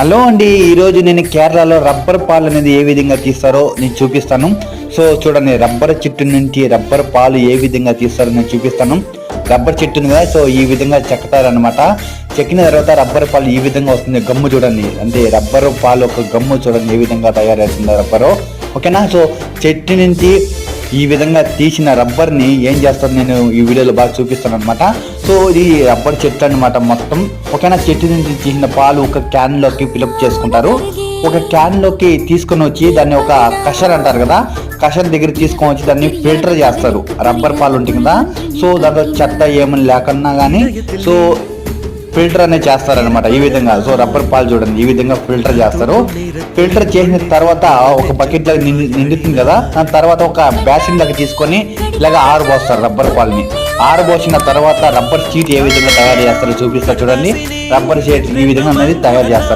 Hello అండి ఈరోజు నేను కేరళలో రబ్బర్ పాలు అనేది ఏ విధంగా తీస్తారో నేను చూపిస్తాను. సో చూడండి రబ్బర్ చెట్టు నుంచి రబ్బర్ పాలు ఏ విధంగా తీస్తారో నేను చూపిస్తాను. రబ్బర్ చెట్టు కదా సో ఈ విధంగా చెక్కుతారనమాట చెక్కిన తర్వాత రబ్బర్ పాలు ఈ విధంగా వస్తుంది. గమ్ము చూడండి. అంటే రబ్బర్ పాలు ఒక గమ్ము చూడండి ఏ విధంగా తయారవుతుందో రబ్బరు. ఓకేనా? సో చెట్టు నుంచి ఈ విధంగా తీసిన రబ్బర్ని ఏం చేస్తాను నేను ఈ వీడియోలో బాగా చూపిస్తాను అనమాట సో ఇది రబ్బర్ చెట్టు అనమాట మొత్తం. ఒకనా చెట్టు నుంచి తీసిన పాలు ఒక క్యాన్లోకి ఫిలప్ చేసుకుంటారు. ఒక క్యాన్లోకి తీసుకొని వచ్చి దాన్ని ఒక కషర్ అంటారు కదా కషర్ దగ్గర తీసుకొని వచ్చి దాన్ని ఫిల్టర్ చేస్తారు. రబ్బర్ పాలు ఉంటుంది కదా. సో దాంట్లో చెత్త ఏమని లేకున్నా కానీ సో ఫిల్టర్ అనేది చేస్తారనమాట ఈ విధంగా. సో రబ్బర్ పాలు చూడండి. ఈ విధంగా ఫిల్టర్ చేస్తారు. ఫిల్టర్ చేసిన తర్వాత ఒక బకెట్ లాగా నిండుతుంది కదా. దాని తర్వాత ఒక బ్యాసిన్ లాగా తీసుకొని ఇలాగ ఆరబోస్తారు రబ్బర్ పాలని. ఆరబోసిన తర్వాత రబ్బర్ షీట్ ఏ విధంగా తయారు చేస్తారో చూపిస్తారు చూడండి. రబ్బర్ షీట్ ఈ విధంగా అనేది తయారు చేస్తారు.